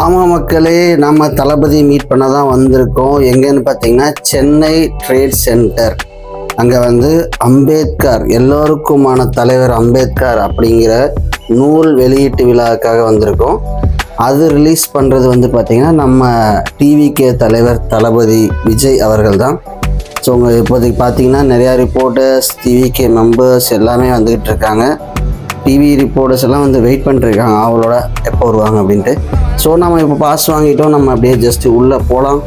ஆமாம் மக்களே நம்ம தளபதி மீட் பண்ண தான் வந்திருக்கோம். எங்கேன்னு பார்த்தீங்கன்னா சென்னை ட்ரேட் சென்டர் அங்கே வந்து அம்பேத்கர் எல்லோருக்குமான தலைவர் அம்பேத்கர் அப்படிங்கிற நூல் வெளியீட்டு விழாவுக்காக வந்திருக்கோம். அது ரிலீஸ் பண்ணுறது வந்து பார்த்திங்கன்னா நம்ம டிவிகே தலைவர் தளபதி விஜய் அவர்கள் தான் ஸோ உங்கள் இப்போதைக்கு பார்த்தீங்கன்னா நிறையா ரிப்போர்ட்டர்ஸ் டிவிகே மெம்பர்ஸ் எல்லாமே வந்துக்கிட்டு இருக்காங்க. டிவி ரிப்போர்ட்டர்ஸ் எல்லாம் வந்து வெயிட் பண்ணிருக்காங்க. அவளோட எப்போ வருவாங்க அப்படின்ட்டு. ஸோ நம்ம இப்போ பாஸ் வாங்கிட்டோம். நம்ம அப்படியே ஜஸ்ட் உள்ளே போகலாம்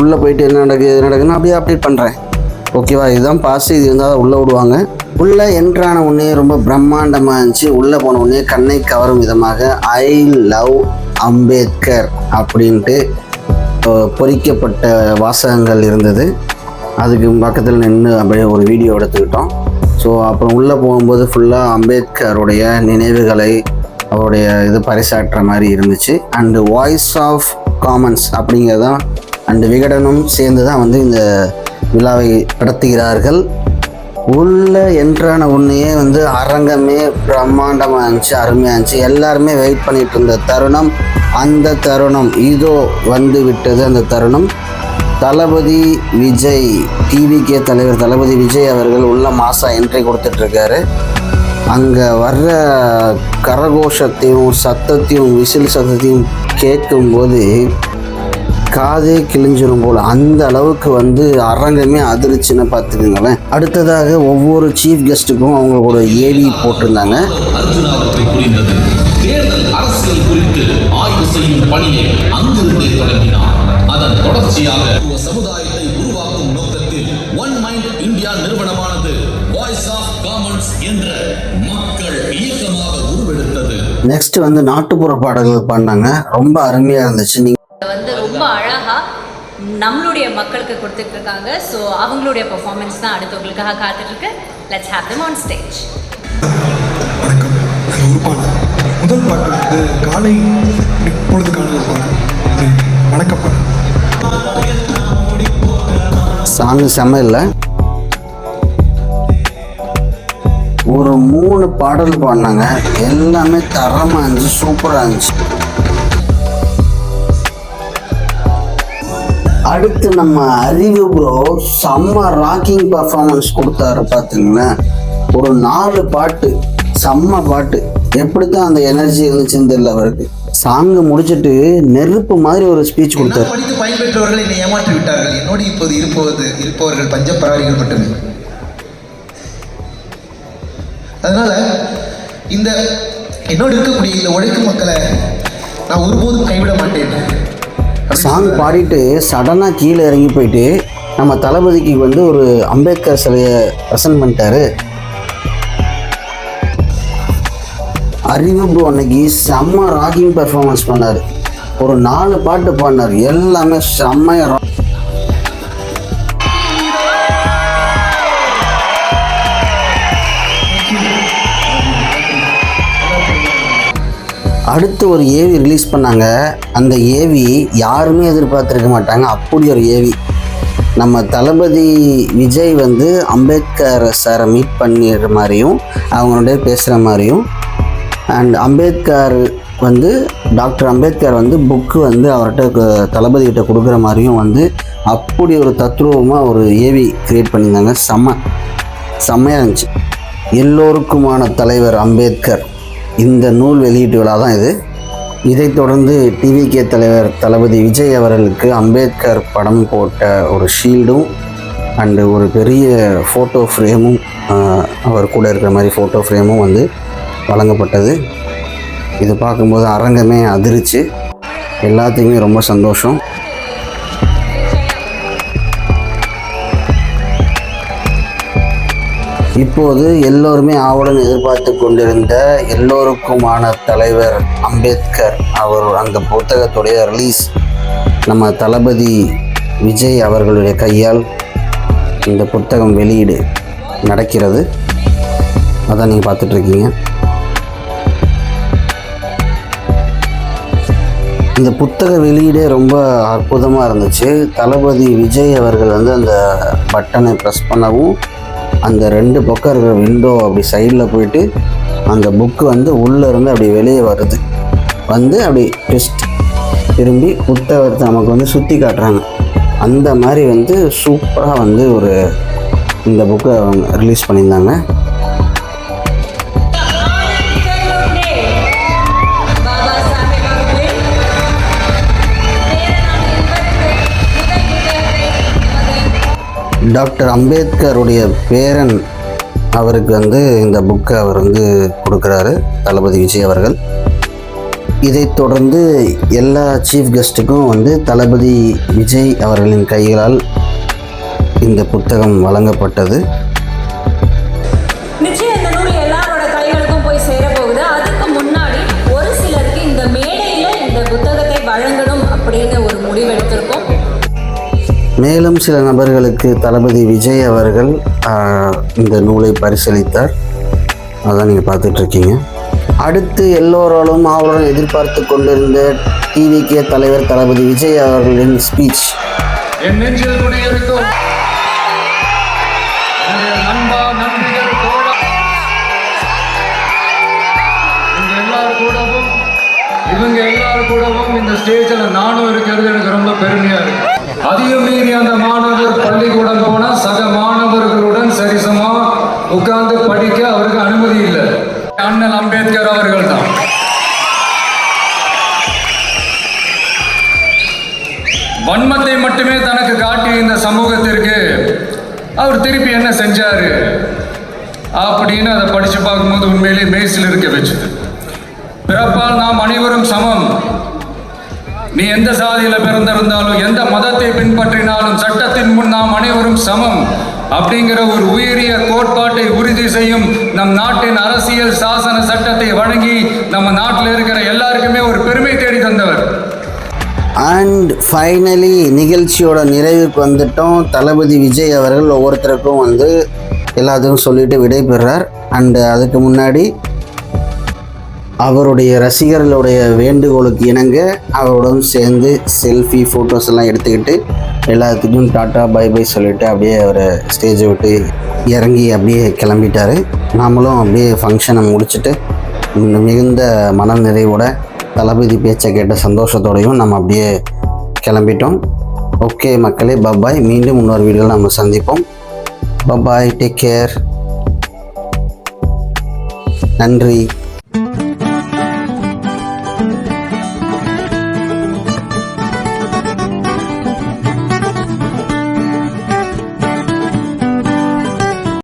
உள்ளே போயிட்டு என்ன நடக்குது எது நடக்குதுன்னு அப்படியே அப்டேட் பண்ணுறேன் ஓகேவா இதுதான் பாஸ் இது இருந்தால் உள்ளே விடுவாங்க. உள்ளே என்ட்ரான உடனே ரொம்ப பிரம்மாண்டமாக இருந்துச்சு. உள்ளே போன உடனே கண்ணை கவரும் விதமாக ஐ லவ் அம்பேத்கர் அப்படின்ட்டு பொறிக்கப்பட்ட வாசகங்கள் இருந்தது. அதுக்கு பக்கத்தில் நின்று அப்படியே ஒரு வீடியோ எடுத்துக்கிட்டோம். ஸோ அப்புறம் உள்ளே போகும்போது ஃபுல்லாக அம்பேத்கருடைய நினைவுகளை அவருடைய இது பறைசாற்றுற மாதிரி இருந்துச்சு. அண்டு வாய்ஸ் ஆஃப் காமன்ஸ் அப்படிங்கிறதான் அண்டு விகடனும் சேர்ந்து தான் வந்து இந்த விழாவை நடத்துகிறார்கள். உள்ளே என்ட்ரான உன்னையே வந்து அரங்கமே பிரம்மாண்டமாக இருந்துச்சு அருமையாக இருந்துச்சு. எல்லாருமே வெயிட் பண்ணிட்டு இருந்த தருணம் அந்த தருணம் இதோ வந்து விட்டது அந்த தருணம். தளபதி விஜய் டிவிகே தலைவர் தளபதி விஜய் அவர்கள் உள்ள மாசா என்ட்ரி கொடுத்துட்ருக்காரு அங்கே வர்ற கரகோஷத்தையும் சத்தத்தையும் விசில் சத்தத்தையும் கேட்கும்போது காதே கிழிஞ்சிரும் போல் அந்த அளவுக்கு வந்து அரங்கமே அதிர்ச்சின்னு பார்த்துக்குங்களேன். அடுத்ததாக ஒவ்வொரு சீஃப் கெஸ்ட்டுக்கும் அவங்களோட ஏவி போட்டிருந்தாங்க. தேர்தல் அரசியல் குறித்து செய்யும் பணியை அங்கிருந்தே தொடங்கினார். அதன் தொடர்ச்சியாக சமுதாயத்தை உருவாக்கும் நோக்கத்தில் ஒன் மைண்ட் இந்தியா நிறுவனமானது வாய்ஸ் ஆஃப் காமன்ஸ் என்ற மக்கள் இயக்கமாக உருவெடுத்தது. நெக்ஸ்ட் வந்து நாட்டுப்புற பாடல்கள் பாடினாங்க. ரொம்ப அருமையாக இருந்துச்சு. நீங்கள் வந்து ரொம்ப அழகா நம்மளுடைய மக்களுக்கு கொடுத்துட்டு இருக்காங்க ஸோ அவங்களுடைய பெர்ஃபார்மன்ஸ் தான் அடுத்தவங்களுக்காக காத்துட்டு இருக்கு let's have them on stage வணக்கம். முதல் பாட்டு வந்து காலை பொழுதுக்கான ஒரு வணக்கம் சாங்கு இல்லை. ஒரு மூணு பாடல் பாடினாங்க. எல்லாமே தரமாக இருந்துச்சு சூப்பராக இருந்துச்சு. அடுத்து நம்ம அறிவு ப்ரோ செம்ம ராக்கிங் பர்ஃபார்மன்ஸ் கொடுத்தாரு பார்த்தீங்களேன் ஒரு நாலு பாட்டு செம்ம பாட்டு. எப்படி தான் அந்த எனர்ஜி இருந்துச்சுன்னு தெரியல அவருக்கு. சாங்கு முடிச்சிட்டு நெருப்பு மாதிரி ஒரு ஸ்பீச் கொடுத்தாரு. படித்து பயன்பெற்றவர்கள் என்னை ஏமாற்றி விட்டார்கள். என்னோடு இப்போது இருப்பது இருப்பவர்கள் பஞ்சப்பராரிகள் மட்டுமே. அதனால இந்த என்னோடு இருக்கக்கூடிய இந்த உழைக்கும் மக்களை நான் ஒருபோதும் கைவிட மாட்டேன். சாங் பாடிட்டு சடனாக கீழே இறங்கி போயிட்டு நம்ம தளபதிக்கு வந்து ஒரு அம்பேத்கர் சிலையை ப்ரெசன்ட் பண்ணிட்டாரு. அறிவு ப்ரோ அன்னைக்கு செம்ம ராக்கிங் பெர்ஃபார்மன்ஸ் பண்ணார். ஒரு நாலு பாட்டு பாடினார். எல்லாமே செம்மையாக அடுத்து ஒரு ஏவி ரிலீஸ் பண்ணாங்க. அந்த ஏவி யாருமே எதிர்பார்த்துருக்க மாட்டாங்க. அப்படி ஒரு ஏவி நம்ம தளபதி விஜய் வந்து அம்பேத்கர் சாரை மீட் பண்ணிடுற மாதிரியும் அவங்களோட பேசுகிற மாதிரியும் அண்ட் அம்பேத்கர் வந்து டாக்டர் அம்பேத்கர் வந்து புக்கு வந்து அவர்கிட்ட தளபதிகிட்ட கொடுக்குற மாதிரியும் வந்து அப்படி ஒரு தத்ரூபமாக ஒரு ஏவி கிரியேட் பண்ணியிருந்தாங்க. செம்ம செம்மையாக இருந்துச்சு. எல்லோருக்குமான தலைவர் அம்பேத்கர். இந்த நூல் வெளியீட்டு விழா தான் இது. இதைத் தொடர்ந்து டிவிகே தலைவர் தளபதி விஜய் அவர்களுக்கு அம்பேத்கர் படம் போட்ட ஒரு ஷீல்டும் அண்டு ஒரு பெரிய ஃபோட்டோ ஃப்ரேமும் அவர் கூட இருக்கிற மாதிரி ஃபோட்டோ ஃப்ரேமும் வந்து வழங்கப்பட்டது. இது பார்க்கும்போது அரங்கமே அதிர்ச்சி. எல்லாத்துக்குமே ரொம்ப சந்தோஷம். இப்போது எல்லோருமே ஆவலுடன் எதிர்பார்த்து கொண்டிருந்த எல்லோருக்குமான தலைவர் அம்பேத்கர் அவர் அந்த புத்தகத்துடைய ரிலீஸ் நம்ம தளபதி விஜய் அவர்களுடைய கையால் இந்த புத்தகம் வெளியீடு நடக்கிறது. அதான் நீங்கள் பார்த்துட்ருக்கீங்க இந்த புத்தக வெளியீடே ரொம்ப அற்புதமாக இருந்துச்சு. தளபதி விஜய் அவர்கள் வந்து அந்த பட்டனை ப்ரெஸ் பண்ணவும் அந்த ரெண்டு பக்கம் இருக்கிற விண்டோ அப்படி சைடில் போயிட்டு அந்த புக்கு வந்து உள்ளேருந்து அப்படி வெளியே வருது. வந்து அப்படி ட்விஸ்ட் திரும்பி புத்தகத்தை நமக்கு வந்து சுற்றி காட்டுறாங்க. அந்த மாதிரி வந்து சூப்பராக வந்து ஒரு இந்த புக்கை அவங்க ரிலீஸ் பண்ணியிருந்தாங்க. டாக்டர் அம்பேத்கருடைய பேரன் அவருக்கு வந்து இந்த புக்கை அவர் வந்து கொடுக்குறாரு தளபதி விஜய் அவர்கள். இதைத் தொடர்ந்து எல்லா சீஃப் கெஸ்ட்டுக்கும் வந்து தளபதி விஜய் அவர்களின் கைகளால் இந்த புத்தகம் வழங்கப்பட்டது. மேலும் சில நபர்களுக்கு தளபதி விஜய் அவர்கள் இந்த நூலை பரிசளித்தார். அதான் நீங்கள் பார்த்துட்ருக்கீங்க. அடுத்து எல்லோராலும் ஆவலுடன் எதிர்பார்த்து கொண்டிருந்த டிவிகே தலைவர் தளபதி விஜய் அவர்களின் ஸ்பீச் இவங்க எல்லாரும் கூடவும் இந்த ஸ்டேஜில் நானும் இருக்கிறது எனக்கு ரொம்ப பெருமையாக இருக்கு. அதையும் மீறி அந்த மாணவர் பள்ளிக்கூடம் போனா சக மாணவர்களுடன் சரிசமா உட்கார்ந்து படிக்க அவருக்கு அனுமதி இல்லை. அண்ணன் அம்பேத்கர் அவர்கள் தான். வன்மத்தை மட்டுமே தனக்கு காட்டி இந்த சமூகத்திற்கு அவர் திருப்பி என்ன செஞ்சாரு? அப்படின்னு அதை படிச்சு பார்க்கும்போது உண்மையிலே மேய்சில் இருக்க வச்சுது. பிறப்பால் நாம் அனைவரும் சமம். நீ எந்த சாதியில பிறந்திருந்தாலும் எந்த மதத்தை பின்பற்றினாலும் சட்டத்தின் முன் நாம் அனைவரும் சமம் அப்படிங்கிற ஒரு உயரிய கோட்பாட்டை உறுதி செய்யும் நம் நாட்டின் அரசியல் சாசன சட்டத்தை வழங்கி நம்ம நாட்டில் இருக்கிற எல்லாருக்குமே ஒரு பெருமை தேடி தந்தவர். அண்ட் ஃபைனலி நிகழ்ச்சியோட நிறைவுக்கு வந்துட்டோம். தளபதி விஜய் அவர்கள் ஒவ்வொருத்தருக்கும் வந்து எல்லாத்துக்கும் சொல்லிட்டு விடைபெறார். அண்டு அதுக்கு முன்னாடி அவருடைய ரசிகர்களுடைய வேண்டுகோளுக்கு இணங்க அவருடன் சேர்ந்து செல்ஃபி ஃபோட்டோஸ் எல்லாம் எடுத்துக்கிட்டு எல்லாத்துக்கும் டாட்டா பை பை சொல்லிட்டு அப்படியே அவர் ஸ்டேஜை விட்டு இறங்கி அப்படியே கிளம்பிட்டாரு. நாமளும் அப்படியே ஃபங்க்ஷனை முடிச்சுட்டு மிகுந்த மன நிறைவோட தளபதி பேச்சை கேட்ட சந்தோஷத்தோடையும் நம்ம அப்படியே கிளம்பிட்டோம். ஓகே மக்களே பப்பாய் மீண்டும் இன்னொரு வீடியோவில் நம்ம சந்திப்போம். பப்பாய் டேக் கேர் நன்றி.